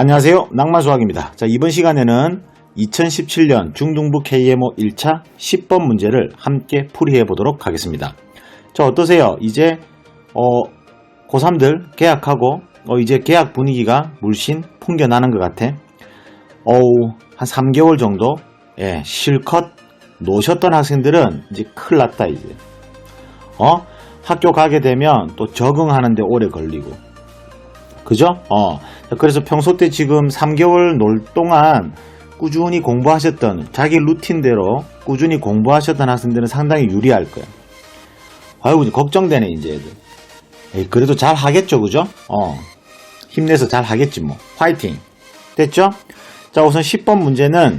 안녕하세요. 낭만수학입니다. 자, 이번 시간에는 2017년 중등부 KMO 1차 10번 문제를 함께 풀이해 보도록 하겠습니다. 자, 어떠세요? 이제, 어, 고3들 계약하고, 어, 이제 계약 분위기가 물씬 풍겨나는 것 같아. 어우, 한 3개월 정도, 예, 실컷 노셨던 학생들은 이제 큰일 났다, 이제. 어? 학교 가게 되면 또 적응하는데 오래 걸리고. 그죠? 어. 그래서 평소 때 지금 3개월 놀 동안 꾸준히 공부하셨던 자기 루틴대로 꾸준히 공부하셨던 학생들은 상당히 유리할 거야. 아이고, 걱정되네, 이제 애들. 에이, 그래도 잘 하겠죠, 그죠? 어. 힘내서 잘 하겠지, 뭐. 화이팅! 됐죠? 자, 우선 10번 문제는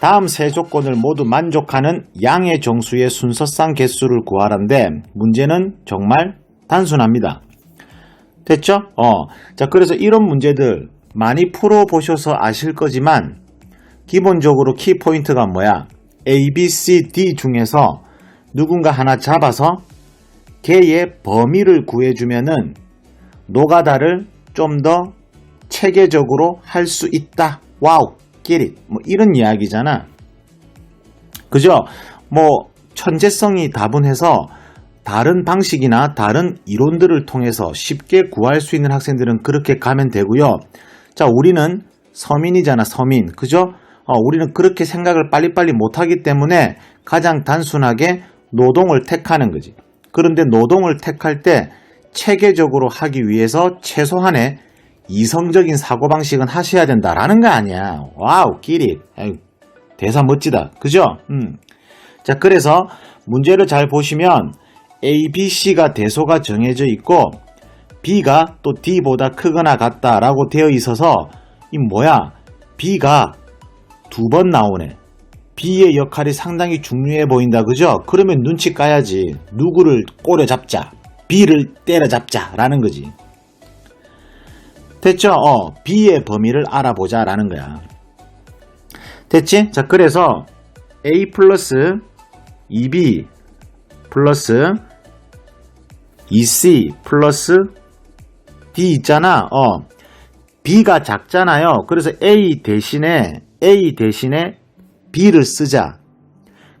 다음 세 조건을 모두 만족하는 양의 정수의 순서상 개수를 구하라는데 문제는 정말 단순합니다. 됐죠? 어. 자, 그래서 이런 문제들 많이 풀어보셔서 아실 거지만, 기본적으로 키포인트가 뭐야? A, B, C, D 중에서 누군가 하나 잡아서 걔의 범위를 구해주면은 노가다를 좀 더 체계적으로 할 수 있다. 와우, it. 뭐 이런 이야기잖아. 그죠? 뭐 천재성이 다분해서 다른 방식이나 다른 이론들을 통해서 쉽게 구할 수 있는 학생들은 그렇게 가면 되고요. 자, 우리는 서민이잖아, 서민. 그죠? 어, 우리는 그렇게 생각을 빨리빨리 못하기 때문에 가장 단순하게 노동을 택하는 거지. 그런데 노동을 택할 때 체계적으로 하기 위해서 최소한의 이성적인 사고방식은 하셔야 된다라는 거 아니야. 와우, 끼리. 대사 멋지다. 그죠? 음. 자, 그래서 문제를 잘 보시면 A, B, C가 대소가 정해져 있고 B가 또 D보다 크거나 같다라고 되어 있어서 이 뭐야? B가 두 번 나오네. B의 역할이 상당히 중요해 보인다. 그죠? 그러면 눈치 까야지. 누구를 꼬려 잡자. B를 때려 잡자라는 거지. 됐죠? 어, B의 범위를 알아보자 라는 거야. 됐지? 자, 그래서 A 플러스 2B 플러스 2C 플러스 D 있잖아. 어. B가 작잖아요. 그래서 A 대신에 A 대신에 B를 쓰자.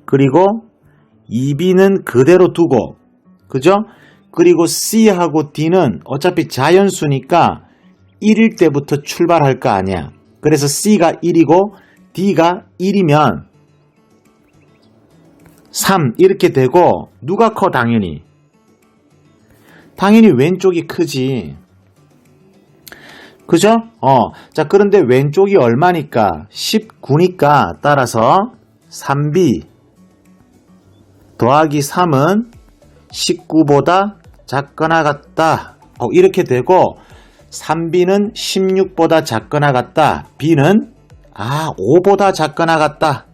그리고 2B는 그대로 두고 그죠? 그리고 C하고 D는 어차피 자연수니까 1일 때부터 출발할 거 아니야. 그래서 C가 1이고 D가 1이면 3 이렇게 되고 누가 커 당연히 당연히 왼쪽이 크지. 그죠? 어. 자 그런데 왼쪽이 얼마니까? 19니까. 따라서 3b 더하기 3은 19보다 작거나 같다. 어, 이렇게 되고 3b는 16보다 작거나 같다. b는 아 5보다 작거나 같다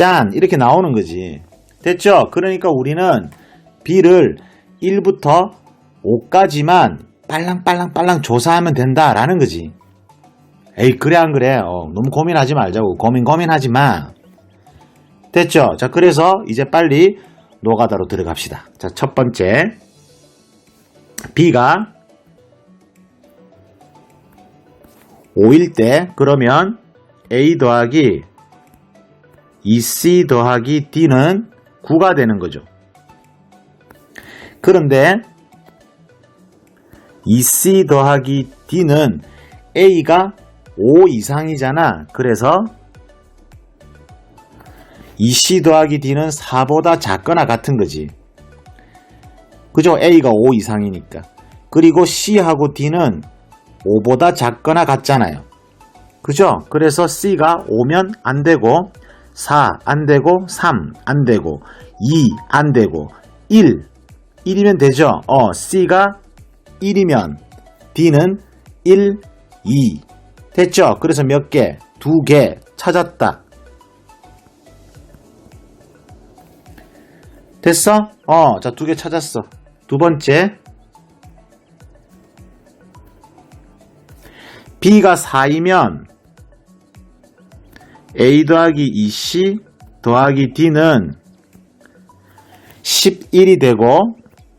짠! 이렇게 나오는 거지. 됐죠? 그러니까 우리는 b를 1부터 5까지만 빨랑빨랑빨랑 조사하면 된다라는 거지. 에이 그래 안 그래? 어, 너무 고민하지 말자고. 고민 고민하지 마. 됐죠? 자 그래서 이제 빨리 노가다로 들어갑시다. 자 첫 번째. B가 5일 때 그러면 a 더하기 2c 더하기 d는 9가 되는 거죠. 그런데 2c 더하기 d는 a가 5 이상이잖아. 그래서 2c 더하기 d는 4보다 작거나 같은 거지. 그죠? a가 5 이상이니까. 그리고 c하고 d는 5보다 작거나 같잖아요. 그죠? 그래서 c가 5면 안 되고 4 안 되고 3 안 되고 2 안 되고 1 1이면 되죠. 어, C가 1이면 D는 1, 2 됐죠. 그래서 몇 개? 두 개 찾았다. 됐어? 어, 자, 두 개 찾았어. 두 번째. B가 4이면 a 더하기 2c 더하기 d는 11이 되고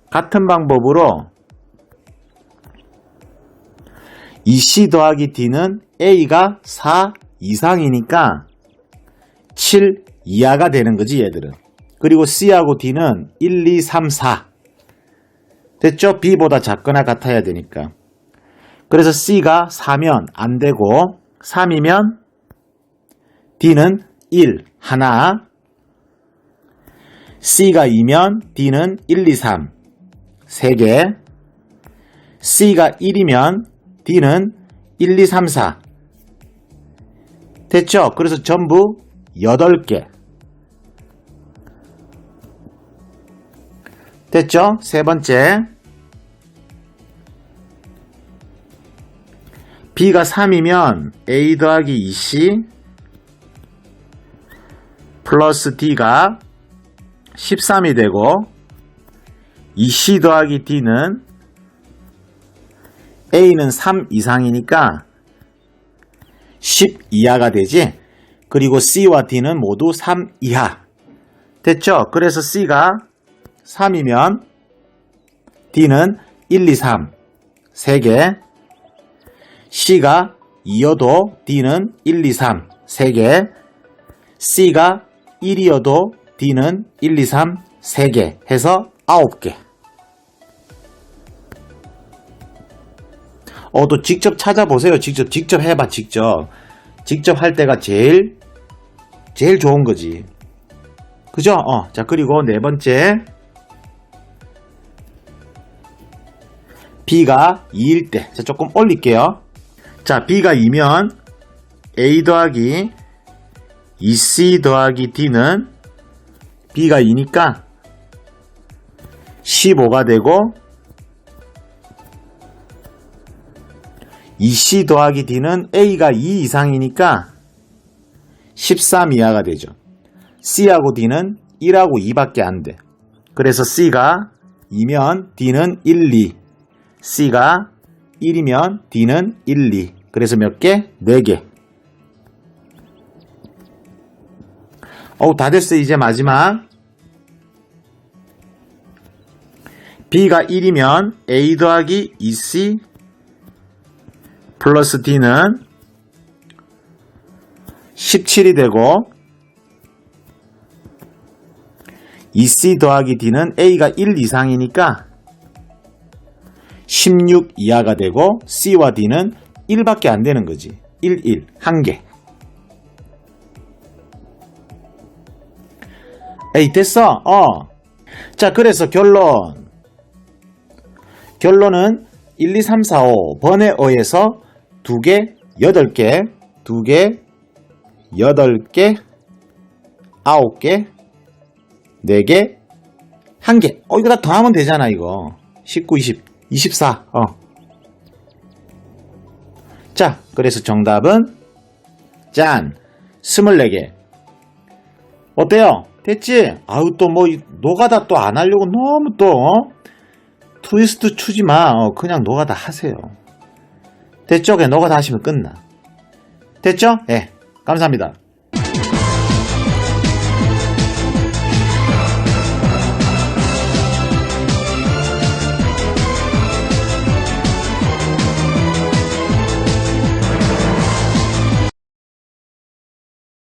같은 방법으로 2c 더하기 d는 a가 4 이상이니까 7 이하가 되는 거지 얘들은. 그리고 c하고 d는 1, 2, 3, 4 됐죠? b보다 작거나 같아야 되니까. 그래서 c가 4면 안 되고 3이면 D는 1, 하나. C가 2면 D는 1, 2, 3, 3개. C가 1이면 D는 1, 2, 3, 4. 됐죠? 그래서 전부 8개. 됐죠? 세 번째. B가 3이면 A 더하기 2C 플러스 D가 13이 되고 2C 더하기 D는 A는 3 이상이니까 10 이하가 되지. 그리고 C와 D는 모두 3 이하. 됐죠? 그래서 C가 3이면 D는 1, 2, 3. 3개. C가 2여도 D는 1, 2, 3. 3개. C가 1이어도 D는 1, 2, 3. 3개. 해서 9개. 어, 또 직접 찾아보세요. 직접, 직접 해봐, 직접. 직접 할 때가 제일, 제일 좋은 거지. 그죠? 어, 자, 그리고 네 번째. B가 2일 때. 자, 조금 올릴게요. 자, B가 2면 A 더하기 2C 더하기 D는 B가 2니까 15가 되고 2C 더하기 D는 A가 2 이상이니까 13 이하가 되죠. C하고 D는 1하고 2밖에 안 돼. 그래서 C가 2면 D는 1, 2. C가 1이면 D는 1, 2. 그래서 몇 개? 4개. 어우, 다 됐어. 이제 마지막. B가 1이면 A 더하기 2C 플러스 D는 17이 되고 2C 더하기 D는 A가 1 이상이니까 16 이하가 되고 C와 D는 1밖에 안 되는 거지. 1, 1, 한 개. 에이, 됐어. 어. 자, 그래서 결론. 결론은 1, 2, 3, 4, 5 번에 의해서 2개, 8개, 2개, 8개, 9개, 4개, 1개. 어, 이거 다 더하면 되잖아, 이거. 19, 20, 24. 어. 자, 그래서 정답은 짠. 24개. 어때요? 됐지? 아유, 또 뭐, 노가다 또 안 하려고 너무 또, 어? 트위스트 추지 마. 어, 그냥 노가다 하세요. 됐죠? 그냥 노가다 하시면 끝나. 됐죠? 예. 네, 감사합니다.